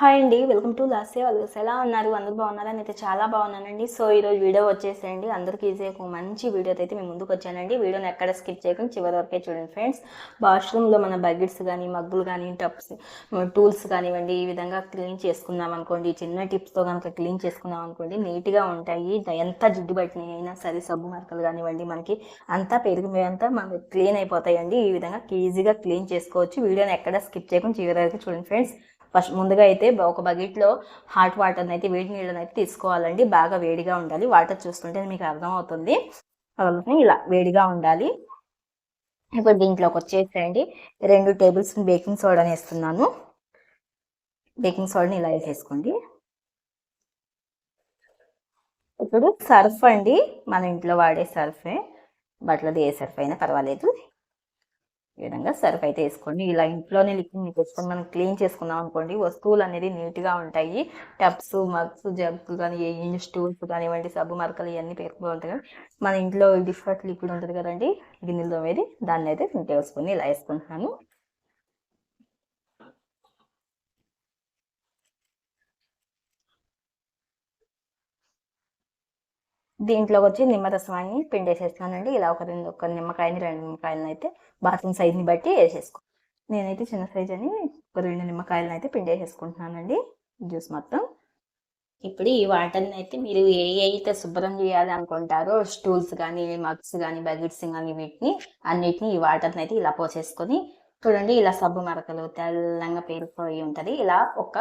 Hi అండి welcome to Lasya. వాళ్ళస్ ఎలా ఉన్నారు? అందరు బాగున్నారా? నేనైతే చాలా బాగున్నానండి. సో ఈరోజు వీడియో వచ్చేసేయండి. అందరికీ ఈజీ ఒక మంచి వీడియోతో అయితే మేము ముందుకు వచ్చానండి. వీడియోని ఎక్కడ స్కిప్ చేయకుండా చివరి వరకే చూడండి ఫ్రెండ్స్. బాత్రూంలో మన బకెట్స్ కానీ మగ్గులు కానీ టప్స్ టూల్స్ కానివ్వండి ఈ విధంగా క్లీన్ చేసుకున్నాం అనుకోండి చిన్న టిప్స్తో కనుక క్లీన్ చేసుకున్నాం అనుకోండి నీట్గా ఉంటాయి. ఎంత జిడ్డు పట్టినాయి అయినా సరే సబ్బు మరకలు కానివ్వండి మనకి అంతా పెరిగిపోయంతా మనకి క్లీన్ అయిపోతాయండి. ఈ విధంగా ఈజీగా క్లీన్ చేసుకోవచ్చు. వీడియోని ఎక్కడ స్కిప్ చేయకుండా చివరి వరకు చూడండి ఫ్రెండ్స్. ఫస్ట్ ముందుగా అయితే ఒక బకెట్లో హాట్ వాటర్ని అయితే వేడి నీళ్ళని అయితే తీసుకోవాలండి. బాగా వేడిగా ఉండాలి. వాటర్ చూస్తుంటే మీకు అర్థమవుతుంది. ఇలా వేడిగా ఉండాలి. ఇప్పుడు దీంట్లోకి వచ్చేసేయండి. రెండు టేబుల్ స్పూన్ బేకింగ్ సోడాని వేస్తున్నాను. బేకింగ్ సోడాని ఇలా వేసేసుకోండి. ఇప్పుడు సర్ఫ్ అండి. మన ఇంట్లో వాడే సర్ఫే. బట్టలది ఏ సర్ఫ్ అయినా పర్వాలేదు. ఈ విధంగా సర్ఫ్ అయితే వేసుకోండి. ఇలా ఇంట్లోనే లిక్విడ్ తెచ్చుకొని మనం క్లీన్ చేసుకున్నాం అనుకోండి వస్తువులు అనేది నీట్గా ఉంటాయి. టబ్స్ మగ్స్ జగ్స్ కానీ ఏ స్టూల్స్ కానివ్వండి సబ్బు మరకలు ఇవన్నీ పేరుకుపోయి ఉంటాయి మన ఇంట్లో డిఫరెంట్ లిక్విడ్ ఉంటుంది కదండి గిన్నెలు తోమేది దాన్ని అయితే నేను వేసుకొని ఇలా వేసుకుంటున్నాను. దీంట్లోకి వచ్చి నిమ్మరసాన్ని పిండేసేస్తానండి. ఇలా ఒక రెండు ఒక నిమ్మకాయని రెండు నిమ్మకాయలను అయితే బాత్రూమ్ సైజ్ని బట్టి వేసేసుకో. నేనైతే చిన్న సైజ్ అని ఒక రెండు నిమ్మకాయలను అయితే పిండేసేసుకుంటున్నానండి. జ్యూస్ మొత్తం. ఇప్పుడు ఈ వాటర్ని అయితే మీరు ఏ అయితే శుభ్రం చేయాలి అనుకుంటారో స్టూల్స్ కానీ మగ్స్ కానీ బకెట్స్ కానీ వీటిని అన్నిటిని ఈ వాటర్ని అయితే ఇలా పోసేసుకొని చూడండి ఇలా సబ్బు మరకలు తెల్లంగా పేరుపోయి ఉంటుంది. ఇలా ఒక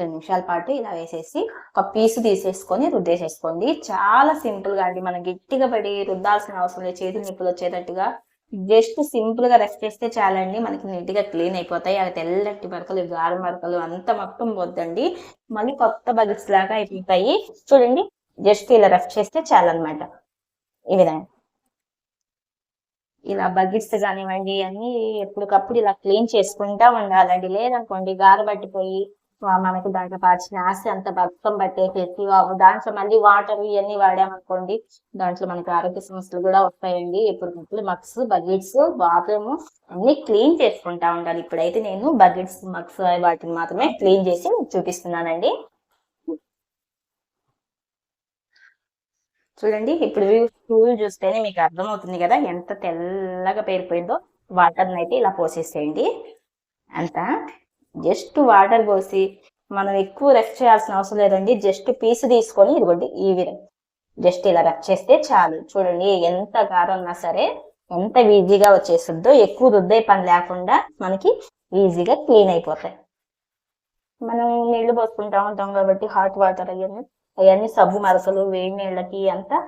రెండు నిమిషాల పాటు ఇలా వేసేసి ఒక పీసు తీసేసుకొని రుద్దేసేసుకోండి. చాలా సింపుల్గా అండి. మనం గట్టిగా పడి రుద్దాల్సిన అవసరం లేదు. చేతులు నిప్పులు వచ్చేటట్టుగా. జస్ట్ సింపుల్గా రెస్ట్ చేస్తే చాలండి. మనకి నీట్గా క్లీన్ అయిపోతాయి. అవి తెల్లటి మరకలు గారు మరకలు అంత మొత్తం పోద్దండి మళ్ళీ కొత్త బగిట్స్ లాగా అయిపోతాయి. చూడండి. జస్ట్ ఇలా రెస్ట్ చేస్తే చాలన్నమాట. ఈ విధంగా. ఇలా బకెట్స్ కానివ్వండి అన్ని ఎప్పటికప్పుడు ఇలా క్లీన్ చేసుకుంటా ఉండాలండి. లేదనుకోండి గారు పట్టిపోయి మనకి దాంట్లో పార్చిన ఆశ అంత బతుకం పట్టేసేసి దాంట్లో మళ్ళీ వాటర్ ఇవన్నీ వాడామనుకోండి దాంట్లో మనకి ఆరోగ్య సమస్యలు కూడా వస్తాయండి. ఎప్పటికప్పుడు మగ్స్ బకెట్స్ బాత్రూమ్ అన్ని క్లీన్ చేసుకుంటా ఉండాలి. ఇప్పుడైతే నేను బకెట్స్ మగ్స్ వాటిని మాత్రమే క్లీన్ చేసి చూపిస్తున్నానండి. చూడండి ఇప్పుడు స్కూల్ చూస్తేనే మీకు అర్థమవుతుంది కదా ఎంత తెల్లగా పేరిపోయిందో. వాటర్ని అయితే ఇలా పోసేసేయండి. అంతా జస్ట్ వాటర్ పోసి మనం ఎక్కువ రెస్ట్ చేయాల్సిన అవసరం లేదండి. జస్ట్ పీస్ తీసుకొని ఇదిగోండి ఈ విధంగా. జస్ట్ ఇలా రఫ్ చేస్తే చాలు. చూడండి ఎంత కారం ఉన్నా సరే ఎంత ఈజీగా వచ్చేస్తుందో ఎక్కువ రుద్దే పని లేకుండా మనకి ఈజీగా క్లీన్ అయిపోతాయి. మనం నీళ్ళు పోసుకుంటా ఉంటాం కాబట్టి హాట్ వాటర్ అవన్నీ అవన్నీ సబ్బు మరసలు వేడి నీళ్ళకి అంతా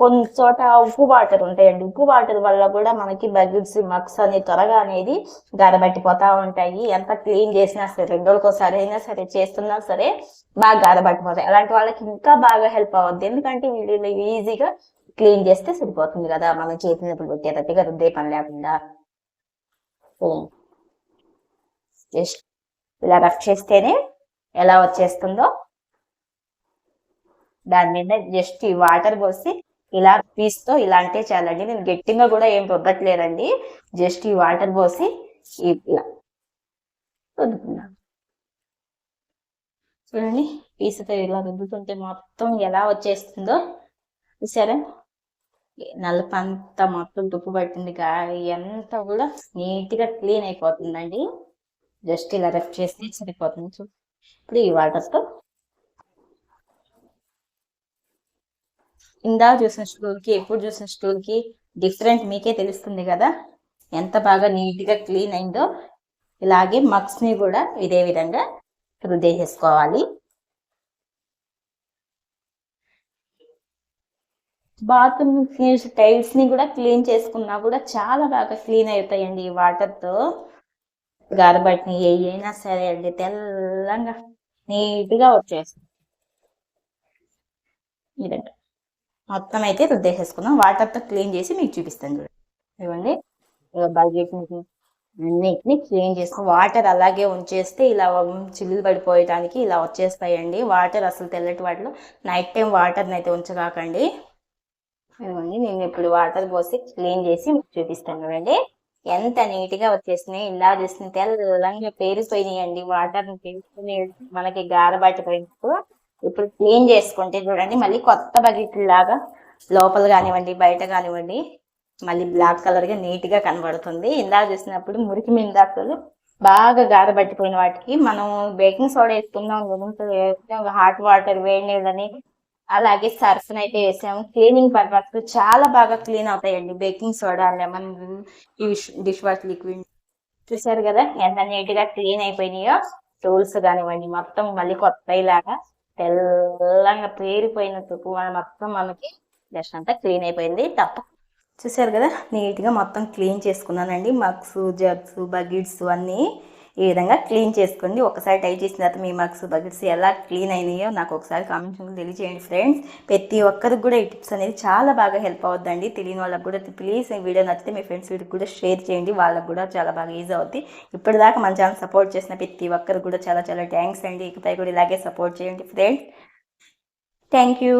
కొన్ని చోట ఉప్పు వాటర్ ఉంటాయండి. ఉప్పు వాటర్ వల్ల కూడా మనకి బకెట్స్ మక్స్ అని త్వరగా అనేది గారబట్టిపోతా ఉంటాయి. ఎంత క్లీన్ చేసినా సరే రెండు రోజులకోసారి ఒకసారి అయినా సరే చేస్తున్నా సరే బాగా గారబట్టిపోతాయి అలాంటి వాళ్ళకి ఇంకా బాగా హెల్ప్ అవ్వద్దు ఎందుకంటే వీళ్ళు ఈజీగా క్లీన్ చేస్తే సరిపోతుంది కదా. మనం చేసినప్పుడు నొప్పులు పెట్టేటట్టుగా రుద్దే పని లేకుండా. జస్ట్ ఇలా రఫ్ చేస్తేనే ఎలా వచ్చేస్తుందో. దాని మీద జస్ట్ ఈ వాటర్ పోసి ఇలా పీస్తో ఇలా అంటే చాలండి నేను గట్టిగా కూడా ఏం రుద్దట్లేదండి జస్ట్ ఈ వాటర్ పోసి ఇలా రుద్దుకున్నాను చూడండి పీసుతో ఇలా రుద్దుతుంటే మొత్తం ఎలా వచ్చేస్తుందో. చూసారా? నలుపంతా మొత్తం తుప్పు పట్టింది. ఎంత కూడా నీట్గా క్లీన్ అయిపోతుందండి. జస్ట్ ఇలా రెఫ్ చేస్తే సరిపోతుంది. చూ ఇప్పుడు ఈ వాటర్తో ఇందా చూసిన స్టూల్కి ఎప్పుడు చూసిన స్టూల్కి డిఫరెంట్ మీకే తెలుస్తుంది కదా. ఎంత బాగా నీట్గా క్లీన్ అయిందో ఇలాగే మగ్స్ని కూడా ఇదే విధంగా రుద్దేసేసుకోవాలి బాత్రూమ్ టైల్స్ని కూడా క్లీన్ చేసుకున్నా కూడా చాలా బాగా క్లీన్ అవుతాయండి ఈ వాటర్తో. గారబట్ని ఏ అయినా సరే అండి తెల్లంగా నీట్గా వచ్చేస్తుంది ఇదండి. మొత్తం అయితే రుద్దేసేసుకుందాం వాటర్తో క్లీన్ చేసి మీకు చూపిస్తాను చూడండి. ఇవ్వండి. బకెట్ అన్నిటిని క్లీన్ చేసుకో వాటర్ అలాగే ఉంచేస్తే ఇలా చిల్లులు పడిపోయడానికి ఇలా వచ్చేస్తాయండి. వాటర్ అసలు తెల్లటి వాటిలో నైట్ టైం వాటర్ని అయితే ఉంచగాకండి ఇవ్వండి. నేను ఇప్పుడు వాటర్ పోసి క్లీన్ చేసి మీకు చూపిస్తాను చూడండి. ఎంత నీట్గా వచ్చేసినాయి. ఇలా చూసిన తెల్లంగా పేరిపోయినాయండి. వాటర్ని పెంచుకుని మనకి గారబట్టిపోయినట్టు ఇప్పుడు క్లీన్ చేసుకుంటే చూడండి మళ్ళీ కొత్త బకెట్ లాగా లోపల కానివ్వండి బయట కానివ్వండి మళ్ళీ బ్లాక్ కలర్గా నీట్గా కనబడుతుంది. ఇందాక చూసినప్పుడు మురికి మిందాకులు బాగా గారబట్టిపోయిన వాటికి మనం బేకింగ్ సోడా వేసుకుందాం హాట్ వాటర్ వేడి నీళ్ళని అలాగే సర్ఫ్ అయితే వేసాము. క్లీనింగ్ పర్పస్ చాలా బాగా క్లీన్ అవుతాయండి బేకింగ్ సోడా లెమన్ ఈ డిష్ వాష్ లిక్విడ్ చూసారు కదా ఎంత నీట్గా క్లీన్ అయిపోయినాయో? టూల్స్ కానివ్వండి మొత్తం మళ్ళీ కొత్త లాగా తెల్లంగా పేరిపోయినట్టు మొత్తం మనకి జస్ట్ అంతా క్లీన్ అయిపోయింది. తప్ప చూసారు కదా నీట్గా మొత్తం క్లీన్ చేసుకున్నానండి. మగ్స్ జగ్స్ బకెట్స్ అన్నీ ఈ విధంగా క్లీన్ చేసుకోండి ఒకసారి టై చేసిన తర్వాత మీ మగ్స్ బకెట్స్ ఎలా క్లీన్ అయినాయో నాకు ఒకసారి కామెంట్స్ తెలియజేయండి ఫ్రెండ్స్ ప్రతి ఒక్కరికి కూడా ఈ టిప్స్ అనేది చాలా బాగా హెల్ప్ అవుద్దండి. తెలియని వాళ్ళకి కూడా ప్లీజ్ ఈ వీడియో నచ్చితే మీ ఫ్రెండ్స్ వీడికి కూడా షేర్ చేయండి. వాళ్ళకి కూడా చాలా బాగా ఈజీ అవుతుంది ఇప్పటిదాకా మన ఛానల్ సపోర్ట్ చేసిన ప్రతి ఒక్కరికి కూడా చాలా చాలా థ్యాంక్స్ అండి. ఇకపై కూడా ఇలాగే సపోర్ట్ చేయండి ఫ్రెండ్స్ థ్యాంక్ యూ